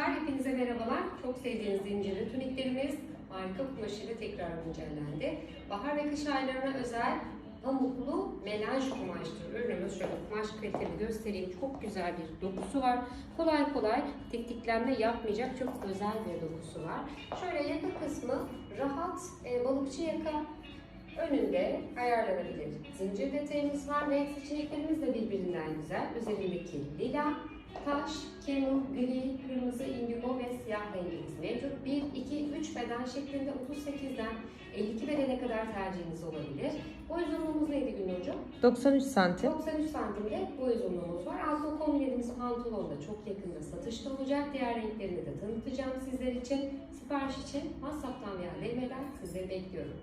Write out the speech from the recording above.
Hanımlar hepinize merhabalar. Çok sevdiğiniz zincirli tuniklerimiz harika kumaşıyla tekrar güncellendi. Bahar ve kış aylarına özel pamuklu melanj kumaştır. Ürünümüz şöyle kumaş kaliteli göstereyim. Çok güzel bir dokusu var. Kolay kolay tek diklenme yapmayacak çok özel bir dokusu var. Şöyle yaka kısmı rahat e, balıkçı yaka önünde ayarlanabilir. Zincir detayımız var. Renk seçeneklerimiz de birbirinden güzel. Üzerindeki lila, taş, kemur, gri, kırmızı, beden şeklinde 38'den 52 bedene kadar tercihiniz olabilir. Boy uzunluğumuz neydi Gülnur Hocam? 93 santim. 93 santimde boy uzunluğumuz var. Altına kombinlerimiz pantolon da çok yakında satışta olacak. Diğer renklerini de tanıtacağım sizler için. Sipariş için WhatsApp'tan veya DM'den sizleri bekliyorum.